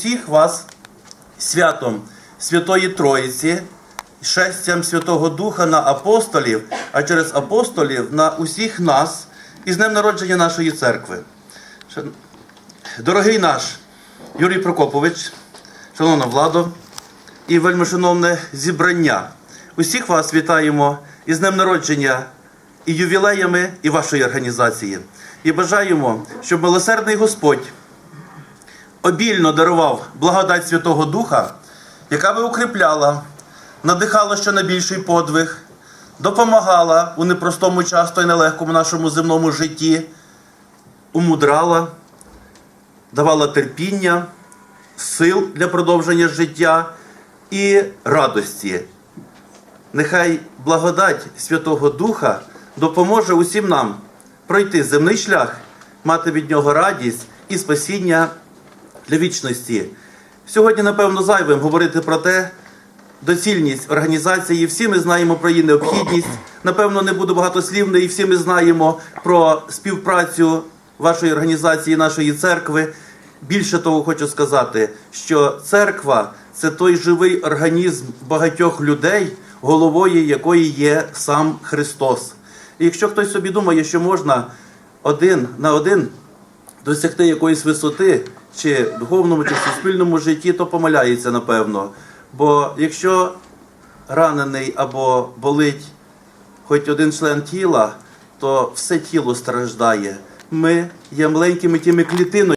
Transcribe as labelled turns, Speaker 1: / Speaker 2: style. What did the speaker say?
Speaker 1: усіх вас святом Святої Троїці, шестям Святого Духа на апостолів, а через апостолів на усіх нас і з днем народження нашої церкви. Дорогий наш Юрій Прокопович, шановна владо і вельмишановне зібрання. Усіх вас вітаємо із днем народження і ювілеями і вашої організації. І бажаємо, щоб милосердний Господь обільно дарував благодать Святого Духа, яка би укріпляла, надихала ще на більший подвиг, допомагала у непростому, часто і нелегкому нашому земному житті, умудрала, давала терпіння, сил для продовження життя і радості. Нехай благодать Святого Духа допоможе усім нам пройти земний шлях, мати від нього радість і спасіння для вічності. Сьогодні, напевно, зайвим говорити про те, доцільність організації. Всі ми знаємо про її необхідність. Напевно, не буду багатослівний, і всі ми знаємо про співпрацю вашої організації, нашої церкви. Більше того, хочу сказати, що церква це той живий організм багатьох людей, головою якої є сам Христос. І якщо хтось собі думає, що можна один на один досягти якоїсь висоти, чи в духовному, чи в суспільному житті, то помиляється, напевно. Бо якщо ранений або болить хоч один член тіла, то все тіло страждає. Ми є маленькими тими клітинами.